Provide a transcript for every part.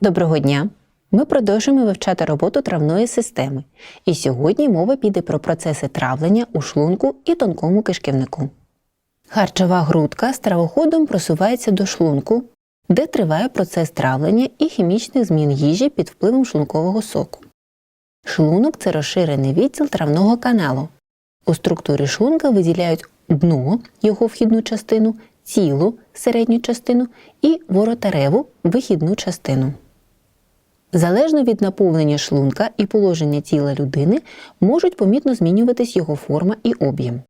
Доброго дня! Ми продовжуємо вивчати роботу травної системи. І сьогодні мова піде про процеси травлення у шлунку і тонкому кишківнику. Харчова грудка стравоходом просувається до шлунку, де триває процес травлення і хімічних змін їжі під впливом шлункового соку. Шлунок це розширений відділ травного каналу. У структурі шлунка виділяють дно, його вхідну частину, тіло, середню частину і воротареву вихідну частину. Залежно від наповнення шлунка і положення тіла людини можуть помітно змінюватись його форма і об'єм.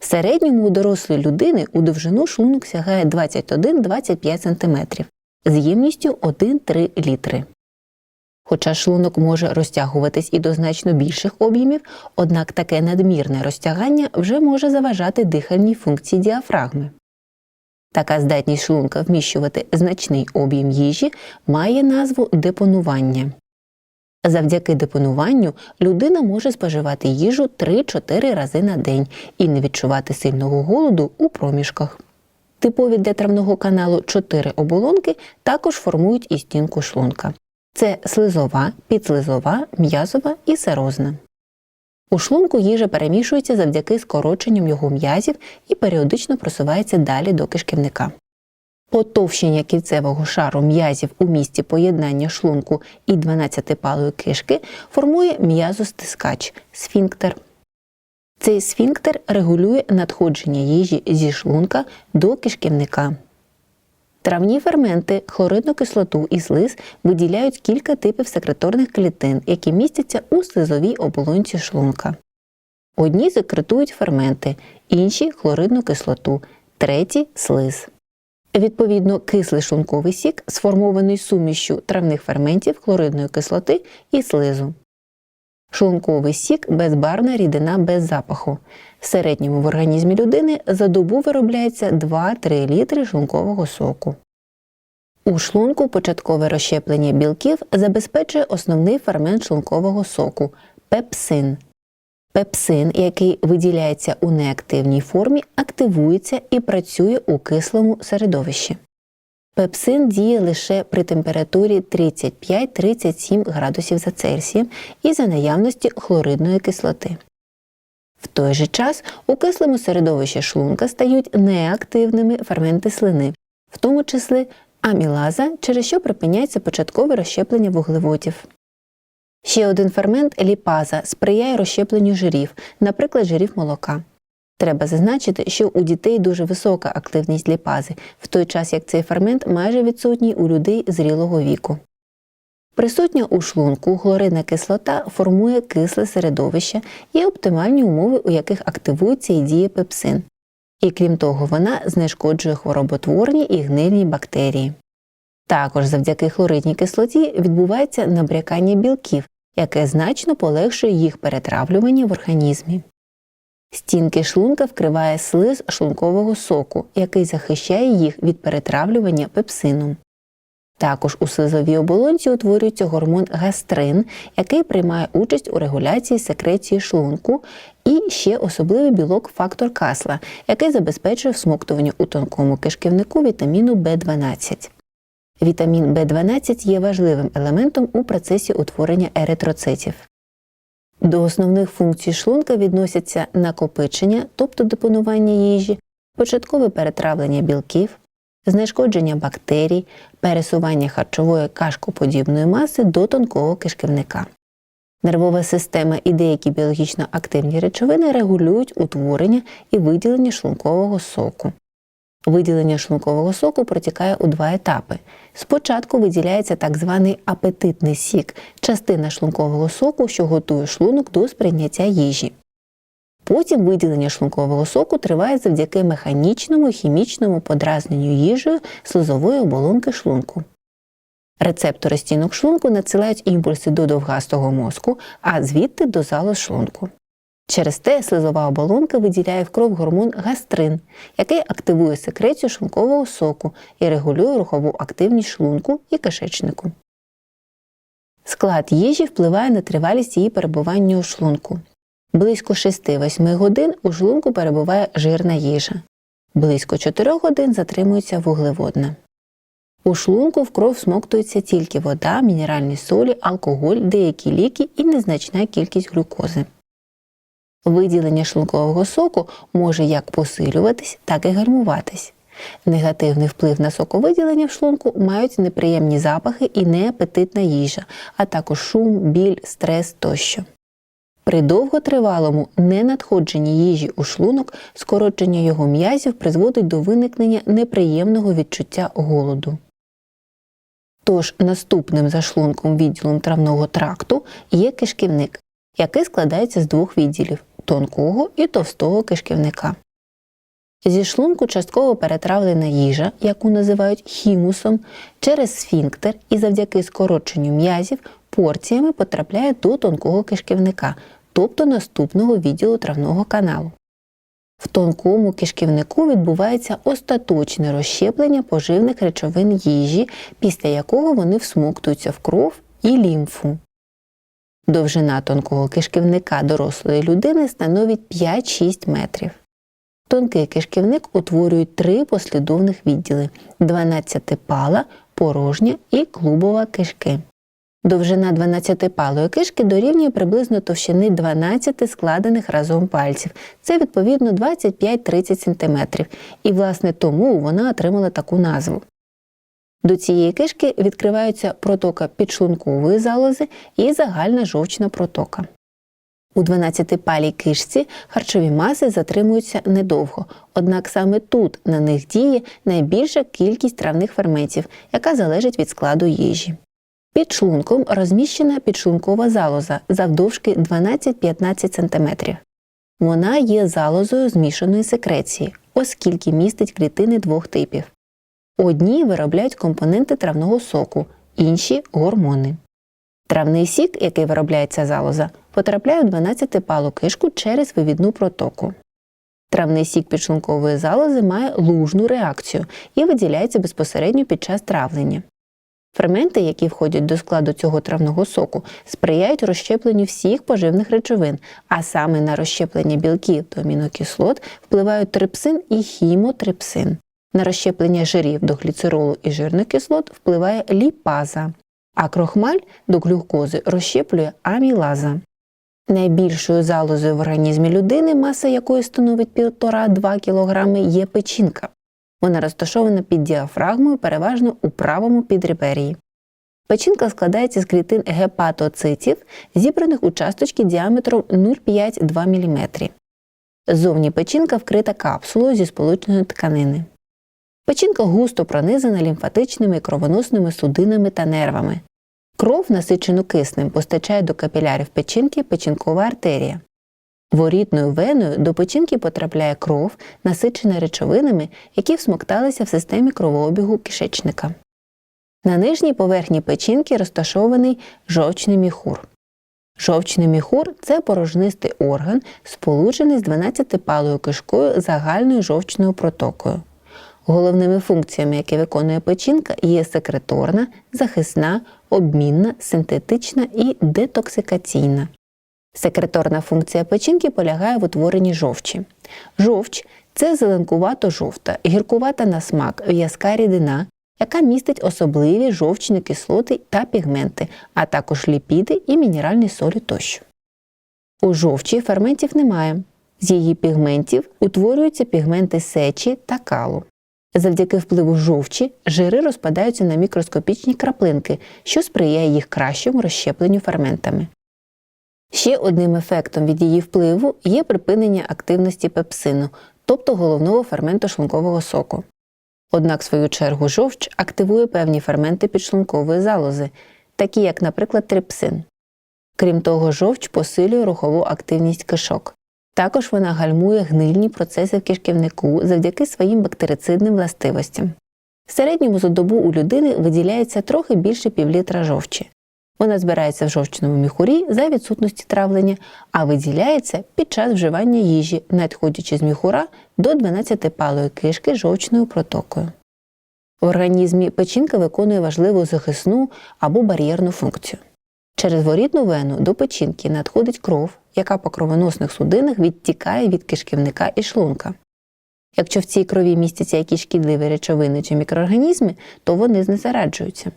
В середньому у дорослої людини у довжину шлунок сягає 21-25 см з ємністю 1-3 літри. Хоча шлунок може розтягуватись і до значно більших об'ємів, однак таке надмірне розтягання вже може заважати дихальній функції діафрагми. Така здатність шлунка вміщувати значний об'єм їжі має назву депонування. Завдяки депонуванню людина може споживати їжу 3-4 рази на день і не відчувати сильного голоду у проміжках. Типові для травного каналу чотири оболонки також формують і стінку шлунка. Це слизова, підслизова, м'язова і серозна. У шлунку їжа перемішується завдяки скороченням його м'язів і періодично просувається далі до кишківника. Потовщення кільцевого шару м'язів у місці поєднання шлунку і 12-палої кишки формує м'язостискач сфінктер. Цей сфінктер регулює надходження їжі зі шлунка до кишківника. Травні ферменти, хлоридну кислоту і слиз виділяють кілька типів секреторних клітин, які містяться у слизовій оболонці шлунка. Одні секретують ферменти, інші хлоридну кислоту, треті слиз. Відповідно, кислий шлунковий сік сформований сумішю травних ферментів хлоридної кислоти і слизу. Шлунковий сік безбарвна рідина без запаху. В середньому в організмі людини за добу виробляється 2-3 літри шлункового соку. У шлунку початкове розщеплення білків забезпечує основний фермент шлункового соку пепсин. Пепсин, який виділяється у неактивній формі, активується і працює у кислому середовищі. Пепсин діє лише при температурі 35-37 градусів за Цельсієм і за наявності хлоридної кислоти. В той же час у кислому середовищі шлунка стають неактивними ферменти слини, в тому числі амілаза, через що припиняється початкове розщеплення вуглеводів. Ще один фермент ліпаза сприяє розщепленню жирів, наприклад, жирів молока. Треба зазначити, що у дітей дуже висока активність ліпази, в той час як цей фермент майже відсутній у людей зрілого віку. Присутня у шлунку хлоридна кислота формує кисле середовище і оптимальні умови, у яких активується і діє пепсин. І крім того, вона знешкоджує хвороботворні і гнильні бактерії. Також завдяки хлоридній кислоті відбувається набрякання білків, яке значно полегшує їх перетравлювання в організмі. Стінки шлунка вкриває слиз шлункового соку, який захищає їх від перетравлювання пепсином. Також у слизовій оболонці утворюється гормон гастрин, який приймає участь у регуляції секреції шлунку, і ще особливий білок фактор касла, який забезпечує всмоктування у тонкому кишківнику вітаміну В12. Вітамін В12 є важливим елементом у процесі утворення еритроцитів. До основних функцій шлунка відносяться накопичення, тобто депонування їжі, початкове перетравлення білків, знешкодження бактерій, пересування харчової кашкоподібної маси до тонкого кишківника. Нервова система і деякі біологічно активні речовини регулюють утворення і виділення шлункового соку. Виділення шлункового соку протікає у два етапи. Спочатку виділяється так званий апетитний сік, частина шлункового соку, що готує шлунок до сприйняття їжі. Потім виділення шлункового соку триває завдяки механічному і хімічному подразненню їжею слизової оболонки шлунку. Рецептори стінок шлунку надсилають імпульси до довгастого мозку, а звідти до залоз шлунку. Через те слизова оболонка виділяє в кров гормон гастрин, який активує секрецію шлункового соку і регулює рухову активність шлунку і кишечнику. Склад їжі впливає на тривалість її перебування у шлунку. Близько 6-8 годин у шлунку перебуває жирна їжа. Близько 4 годин затримується вуглеводна. У шлунку в кров смоктується тільки вода, мінеральні солі, алкоголь, деякі ліки і незначна кількість глюкози. Виділення шлункового соку може як посилюватись, так і гальмуватись. Негативний вплив на соковиділення в шлунку мають неприємні запахи і неапетитна їжа, а також шум, біль, стрес тощо. При довготривалому ненадходженні їжі у шлунок скорочення його м'язів призводить до виникнення неприємного відчуття голоду. Тож наступним за шлунком відділом травного тракту є кишківник, який складається з двох відділів тонкого і товстого кишківника. Зі шлунку частково перетравлена їжа, яку називають хімусом, через сфінктер і завдяки скороченню м'язів порціями потрапляє до тонкого кишківника, тобто наступного відділу травного каналу. В тонкому кишківнику відбувається остаточне розщеплення поживних речовин їжі, після якого вони всмоктуються в кров і лімфу. Довжина тонкого кишківника дорослої людини становить 5-6 метрів. Тонкий кишківник утворюють три послідовних відділи 12-пала, порожня і клубова кишки. Довжина 12-палої кишки дорівнює приблизно товщини 12 складених разом пальців. Це відповідно 25-30 см. І, власне, тому вона отримала таку назву. До цієї кишки відкриваються протока підшлункової залози і загальна жовчна протока. У 12-палій кишці харчові маси затримуються недовго, однак саме тут на них діє найбільша кількість травних ферментів, яка залежить від складу їжі. Під шлунком розміщена підшлункова залоза завдовжки 12-15 см. Вона є залозою змішаної секреції, оскільки містить клітини двох типів. Одні виробляють компоненти травного соку, інші гормони. Травний сік, який виробляється залоза, потрапляє у 12-палу кишку через вивідну протоку. Травний сік підшлункової залози має лужну реакцію і виділяється безпосередньо під час травлення. Ферменти, які входять до складу цього травного соку, сприяють розщепленню всіх поживних речовин, а саме на розщеплення білків до амінокислот впливають трипсин і хімотрипсин. На розщеплення жирів до гліцеролу і жирних кислот впливає ліпаза, а крохмаль до глюкози розщеплює амілаза. Найбільшою залозою в організмі людини, маса якої становить 1,5-2 кг, є печінка. Вона розташована під діафрагмою, переважно у правому підреберії. Печінка складається з клітин гепатоцитів, зібраних у часточки діаметром 0,5-2 мм. Зовні печінка вкрита капсулою зі сполученої тканини. Печінка густо пронизана лімфатичними кровоносними судинами та нервами. Кров, насичену киснем, постачає до капілярів печінки печінкова артерія. Ворітною веною до печінки потрапляє кров, насичена речовинами, які всмокталися в системі кровообігу кишечника. На нижній поверхні печінки розташований жовчний міхур. Жовчний міхур це порожнистий орган, сполучений з 12-палою кишкою загальною жовчною протокою. Головними функціями, які виконує печінка, є секреторна, захисна, обмінна, синтетична і детоксикаційна. Секреторна функція печінки полягає в утворенні жовчі. Жовч це зеленкувато жовта, гіркувата на смак, в'язка рідина, яка містить особливі жовчні кислоти та пігменти, а також ліпіди і мінеральні солі тощо. У жовчі ферментів немає. З її пігментів утворюються пігменти сечі та калу. Завдяки впливу жовчі жири розпадаються на мікроскопічні краплинки, що сприяє їх кращому розщепленню ферментами. Ще одним ефектом від її впливу є припинення активності пепсину, тобто головного ферменту шлункового соку. Однак, в свою чергу, жовч активує певні ферменти підшлункової залози, такі як, наприклад, трипсин. Крім того, жовч посилює рухову активність кишок. Також вона гальмує гнильні процеси в кишківнику завдяки своїм бактерицидним властивостям. В середньому за добу у людини виділяється трохи більше півлітра жовчі. Вона збирається в жовчному міхурі за відсутності травлення, а виділяється під час вживання їжі, надходячи з міхура до 12-палої кишки жовчною протокою. В організмі печінка виконує важливу захисну або бар'єрну функцію. Через ворітну вену до печінки надходить кров, яка по кровоносних судинах відтікає від кишківника і шлунка. Якщо в цій крові містяться якісь шкідливі речовини чи мікроорганізми, то вони знезараджуються.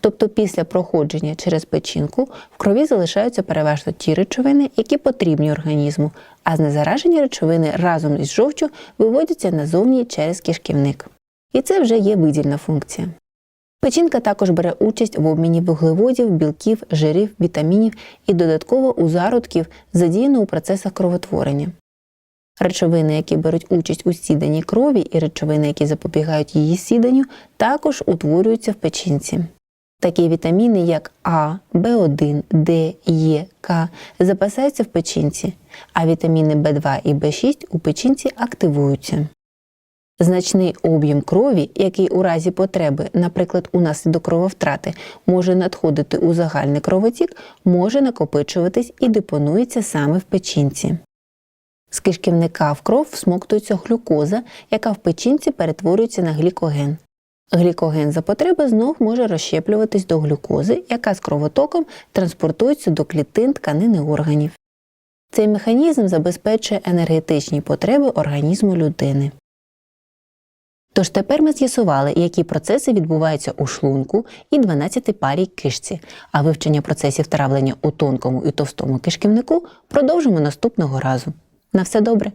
Тобто після проходження через печінку в крові залишаються переважно ті речовини, які потрібні організму, а знезаражені речовини разом із жовчю виводяться назовні через кишківник. І це вже є видільна функція. Печінка також бере участь в обміні вуглеводів, білків, жирів, вітамінів і додатково у зародків, задіяно у процесах кровотворення. Речовини, які беруть участь у сіданні крові, і речовини, які запобігають її сіданню, також утворюються в печінці. Такі вітаміни, як А, В1, Д, Е, К, запасаються в печінці, а вітаміни В2 і В6 у печінці активуються. Значний об'єм крові, який у разі потреби, наприклад, унаслідок крововтрати, може надходити у загальний кровотік, може накопичуватись і депонується саме в печінці. З кишківника в кров всмоктується глюкоза, яка в печінці перетворюється на глікоген. Глікоген за потреби знов може розщеплюватись до глюкози, яка з кровотоком транспортується до клітин тканини органів. Цей механізм забезпечує енергетичні потреби організму людини. Тож тепер ми з'ясували, які процеси відбуваються у шлунку і 12-парій кишці, а вивчення процесів травлення у тонкому і товстому кишківнику продовжимо наступного разу. На все добре!